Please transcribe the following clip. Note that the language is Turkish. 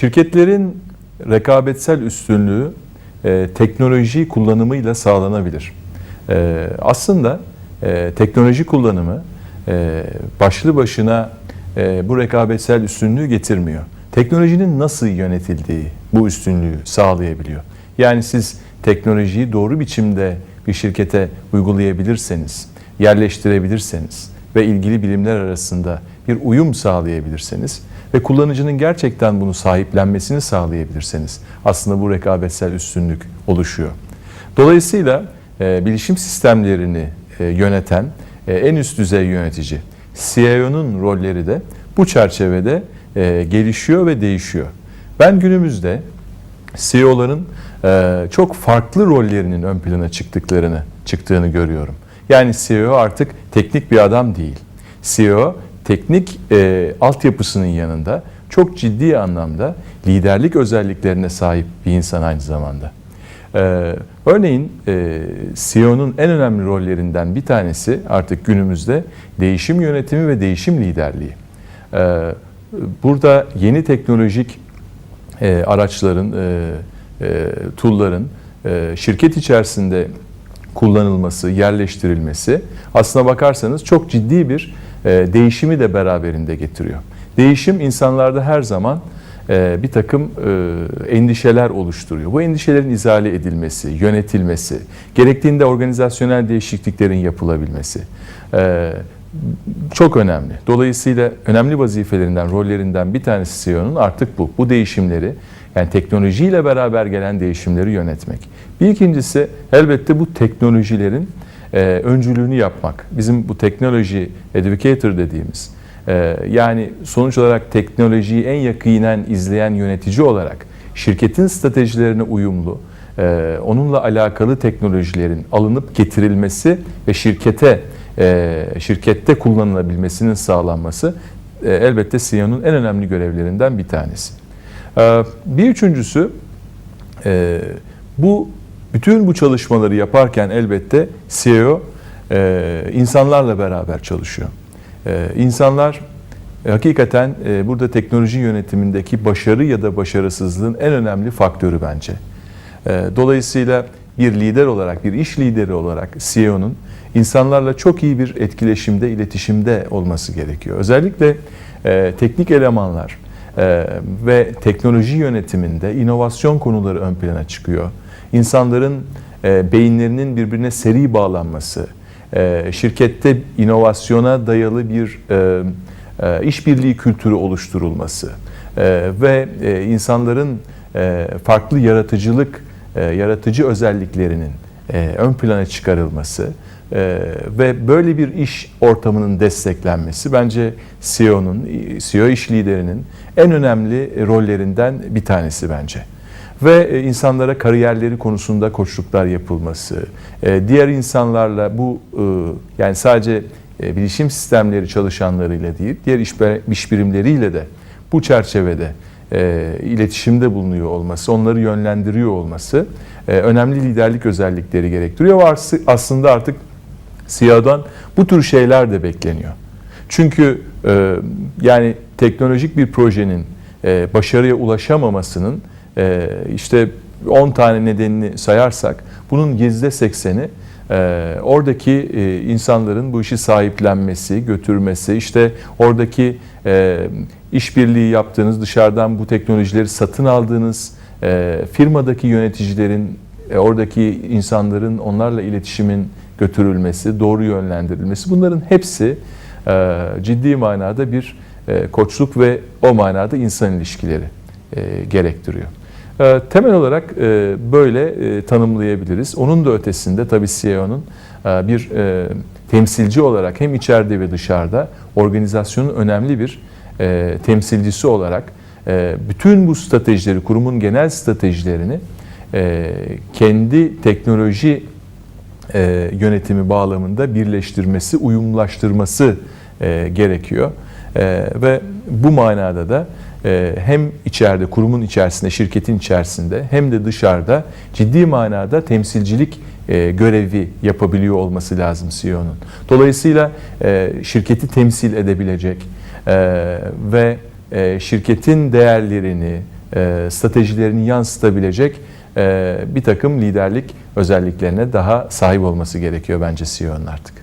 Şirketlerin rekabetsel üstünlüğü e, teknoloji kullanımıyla sağlanabilir. E, aslında e, teknoloji kullanımı e, başlı başına e, bu rekabetsel üstünlüğü getirmiyor. Teknolojinin nasıl yönetildiği bu üstünlüğü sağlayabiliyor. Yani siz teknolojiyi doğru biçimde bir şirkete uygulayabilirseniz, yerleştirebilirseniz ve ilgili bilimler arasında bir uyum sağlayabilirseniz ve kullanıcının gerçekten bunu sahiplenmesini sağlayabilirseniz aslında bu rekabetsel üstünlük oluşuyor. Dolayısıyla e, bilişim sistemlerini e, yöneten e, en üst düzey yönetici, CIO'nun rolleri de bu çerçevede e, gelişiyor ve değişiyor. Ben günümüzde CEO'ların e, çok farklı rollerinin ön plana çıktıklarını çıktığını görüyorum. Yani CEO artık teknik bir adam değil. CEO teknik e, altyapısının yanında çok ciddi anlamda liderlik özelliklerine sahip bir insan aynı zamanda. Ee, örneğin e, CEO'nun en önemli rollerinden bir tanesi artık günümüzde değişim yönetimi ve değişim liderliği. Ee, burada yeni teknolojik e, araçların, e, e, tool'ların e, şirket içerisinde kullanılması, yerleştirilmesi aslına bakarsanız çok ciddi bir değişimi de beraberinde getiriyor. Değişim insanlarda her zaman e, bir takım e, endişeler oluşturuyor. Bu endişelerin izale edilmesi, yönetilmesi, gerektiğinde organizasyonel değişikliklerin yapılabilmesi e, çok önemli. Dolayısıyla önemli vazifelerinden, rollerinden bir tanesi CEO'nun artık bu. Bu değişimleri, yani teknolojiyle beraber gelen değişimleri yönetmek. Bir ikincisi elbette bu teknolojilerin e, öncülüğünü yapmak. Bizim bu teknoloji educator dediğimiz, e, yani sonuç olarak teknolojiyi en yakinen izleyen yönetici olarak şirketin stratejilerine uyumlu, e, onunla alakalı teknolojilerin alınıp getirilmesi ve şirkete e, şirkette kullanılabilmesinin sağlanması elbette CEO'nun en önemli görevlerinden bir tanesi. Bir üçüncüsü bu bütün bu çalışmaları yaparken elbette CEO e, insanlarla beraber çalışıyor. E, insanlar e, hakikaten e, burada teknoloji yönetimindeki başarı ya da başarısızlığın en önemli faktörü bence. E, dolayısıyla bir lider olarak, bir iş lideri olarak CEO'nun insanlarla çok iyi bir etkileşimde, iletişimde olması gerekiyor. Özellikle e, teknik elemanlar e, ve teknoloji yönetiminde inovasyon konuları ön plana çıkıyor. İnsanların e, beyinlerinin birbirine seri bağlanması, e, şirkette inovasyona dayalı bir e, işbirliği kültürü oluşturulması ve insanların farklı yaratıcılık, yaratıcı özelliklerinin e, ön plana çıkarılması e, ve böyle bir iş ortamının desteklenmesi bence CEO'nun, CEO iş liderinin en önemli rollerinden bir tanesi bence. Ve e, insanlara kariyerleri konusunda koçluklar yapılması, diğer insanlarla bu yani sadece bilişim sistemleri çalışanlarıyla değil, diğer iş birimleriyle de bu çerçevede iletişimde bulunuyor olması, onları yönlendiriyor olması önemli liderlik özellikleri gerektiriyor. Ve aslında artık CEO'dan bu tür şeyler de bekleniyor. Çünkü yani teknolojik bir projenin başarıya ulaşamamasının e, işte 10 tane nedenini sayarsak bunun yüzde sekseni e, oradaki insanların bu işi sahiplenmesi, götürmesi, işte oradaki e, işbirliği yaptığınız, dışarıdan bu teknolojileri satın aldığınız e, firmadaki yöneticilerin, e, oradaki insanların onlarla iletişimin götürülmesi, doğru yönlendirilmesi bunların hepsi ciddi manada bir koçluk ve o manada insan ilişkileri gerektiriyor. Ee, temel olarak e, böyle e, tanımlayabiliriz. Onun da ötesinde tabii CEO'nun e, bir temsilci olarak hem içeride ve dışarıda organizasyonun önemli bir temsilcisi olarak bütün bu stratejileri, kurumun genel stratejilerini kendi teknoloji yönetimi bağlamında birleştirmesi, uyumlaştırması gerekiyor. Ve bu manada da hem içeride, kurumun içerisinde, şirketin içerisinde hem de dışarıda ciddi manada temsilcilik e, görevi yapabiliyor olması lazım CEO'nun. Dolayısıyla e, şirketi temsil edebilecek e, ve şirketin değerlerini, stratejilerini yansıtabilecek bir takım liderlik özelliklerine daha sahip olması gerekiyor bence CEO'nun artık.